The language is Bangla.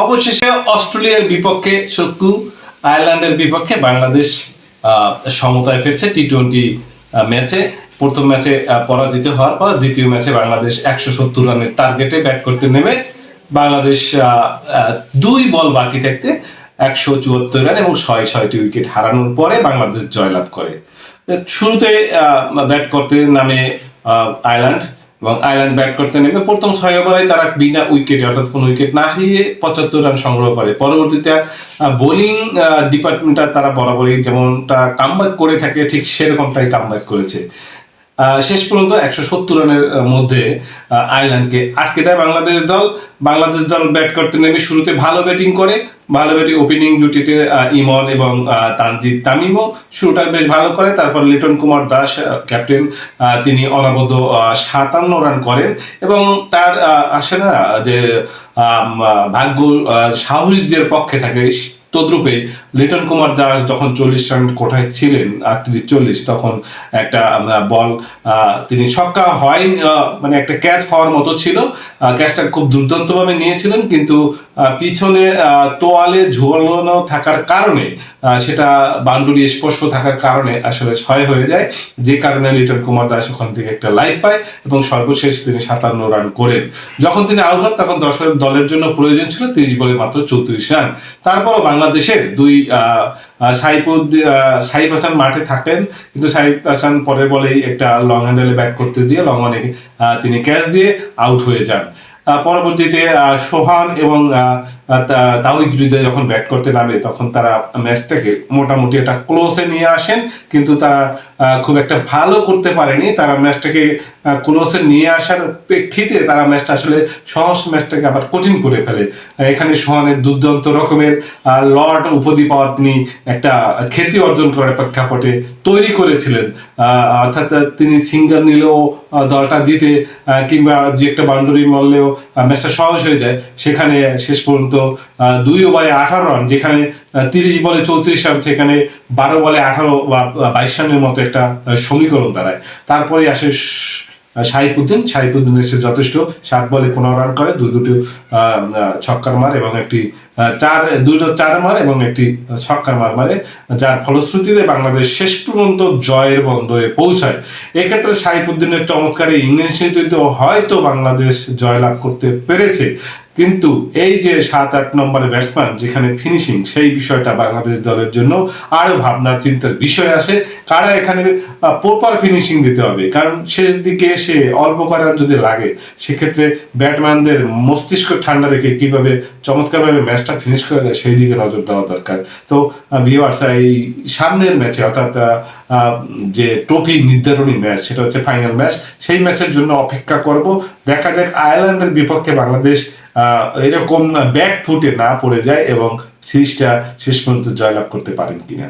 অবশেষে অস্ট্রেলিয়ার বিপক্ষে শত্রু আয়ারল্যান্ডের বিপক্ষে বাংলাদেশ সমতায় ফিরছে টি টোয়েন্টি ম্যাচে। প্রথম ম্যাচে পরাজিত হওয়ার পর দ্বিতীয় ম্যাচে বাংলাদেশ একশো সত্তর রানের টার্গেটে ব্যাট করতে নেমে। বাংলাদেশ দুই বল বাকি থাকতে একশো চুয়াত্তর রান এবং ছয় ছয়টি উইকেট হারানোর পরে বাংলাদেশ জয়লাভ করে। শুরুতে ব্যাট করতে নামে আয়ারল্যান্ড। এবং আয়ারল্যান্ড ব্যাট করতে নেমে প্রথম ছয় ওভারে তারা বিনা উইকেটে অর্থাৎ কোনো উইকেট না হারিয়ে পঁচাত্তর রান সংগ্রহ করে। পরবর্তীতে বোলিং ডিপার্টমেন্টটা তারা বরাবরই যেমনটা কামব্যাক করে থাকে, ঠিক সেরকমটাই কামব্যাক করেছে। শেষ পর্যন্ত একশো সত্তর রানের মধ্যে আয়ারল্যান্ডকে আটকে দেয় বাংলাদেশ দল। বাংলাদেশ দল ব্যাট করতে নেমে শুরুতে ভালো ব্যাটিং করে। ভালো ব্যাটিং ওপেনিং জুটিতে ইমন এবং তানজিদ তামিমও শুরুটা বেশ ভালো করে। তারপর লিটন কুমার দাস ক্যাপ্টেন তিনি অনবদ্য সাতান্ন রান করেন এবং তার আসে না যে ভাগ্য সাহসীদের পক্ষে থাকে। তদ্রূপে লিটন কুমার দাস যখন চল্লিশ রান কোঠায় ছিলেন আটত্রিশ চল্লিশ, তখন একটা বল তিনি ছক্কা হয় মানে একটা ক্যাচ হওয়ার মতো ছিল। ক্যাচটা খুব দুর্দান্তভাবে নিয়েছিলেন, কিন্তু পিছনে তোয়ালে ঝোলানো থাকার কারণে সেটা বাউন্ডারি স্পর্শ থাকার কারণে আসলে ছয় হয়ে যায়। যে কারণে লিটন কুমার দাস ওখান থেকে একটা লাইফ পায় এবং সর্বশেষ তিনি সাতান্ন রান করেন। যখন তিনি আউট হন, তখন দশের দলের জন্য প্রয়োজন ছিল তিরিশ বলে মাত্র চৌত্রিশ রান। তারপরও বাংলাদেশের দুই আহ, সাইফ হাসান মাঠে থাকতেন কিন্তু সাইফ হাসান পরে বলেই একটা লং হ্যান্ডেলে ব্যাট করতে দিয়ে লং অনে তিনি ক্যাচ দিয়ে আউট হয়ে যান। পরবর্তীতে সোহান এবং তাওহিদ হৃদয় যখন ব্যাট করতে নামে, তখন তারা ম্যাচটাকে মোটামুটি একটা ক্লোজে নিয়ে আসেন, কিন্তু তারা খুব একটা ভালো করতে পারেনি। তারা ম্যাচটাকে ক্লোজে নিয়ে আসার প্রেক্ষিতে তারা ম্যাচটা আসলে সহজ ম্যাচটাকে আবার কঠিন করে ফেলে। এখানে সোহানের দুর্দান্ত রকমের লর্ড উপাধি পাওয়ার তিনি একটা খ্যাতি অর্জন করার প্রেক্ষাপটে তৈরি করেছিলেন। অর্থাৎ তিনি সিঙ্গার নিলেও দলটা জিতে কিংবা দু একটা বাউন্ডারি মারলেও ম্যাচটা সহজ হয়ে যায়। সেখানে শেষ পর্যন্ত দুই ওভারে আঠারো রান যেখানে তিরিশ বলে চৌত্রিশ রান সেখানে বারো বলে আঠারো বা বাইশ রানের মতো একটা সমীকরণ দাঁড়ায়। তারপরে আসে শ- সাইফুদ্দিন সাইফুদ্দিন এসে যথেষ্ট, সাত বলে পনেরো রান করে দুই দুটো ছক্কার মার এবং একটি চার দুটো চার মার এবং একটি ছক্কার মার মারে, যার ফলশ্রুতিতে বাংলাদেশ শেষ পর্যন্ত জয়ের বন্দরে পৌঁছায়। এক্ষেত্রে সাইফুদ্দিনের চমৎকার ইংলিশে যদি হয়তো বাংলাদেশ জয়লাভ করতে পেরেছে। কিন্তু এই যে সাত, আট নম্বরের ব্যাটসম্যান যেখানে ফিনিশিং সেই বিষয়টা বাংলাদেশ দলের জন্য আরও ভাবনার চিন্তার বিষয় আসে। কারা এখানে প্রপার ফিনিশিং দিতে হবে? কারণ শেষ দিকে এসে অল্প করার যদি লাগে, সেক্ষেত্রে ব্যাটম্যানদের মস্তিষ্ক ঠান্ডা রেখে কীভাবে চমৎকারভাবে ম্যাচটা ফিনিশ করা যায় সেই দিকে নজর দেওয়া দরকার। তো ভিওয়ার্স এই সামনের ম্যাচে অর্থাৎ যে ট্রফি নির্ধারণী ম্যাচ সেটা হচ্ছে ফাইনাল ম্যাচ সেই ম্যাচের জন্য অপেক্ষা করব। দেখা যাক আয়ারল্যান্ডের বিপক্ষে বাংলাদেশ এরকম ব্যাক ফুটে না পড়ে যায় এবং সিরিজটা শেষ পর্যন্ত জয়লাভ করতে পারেন কিনা।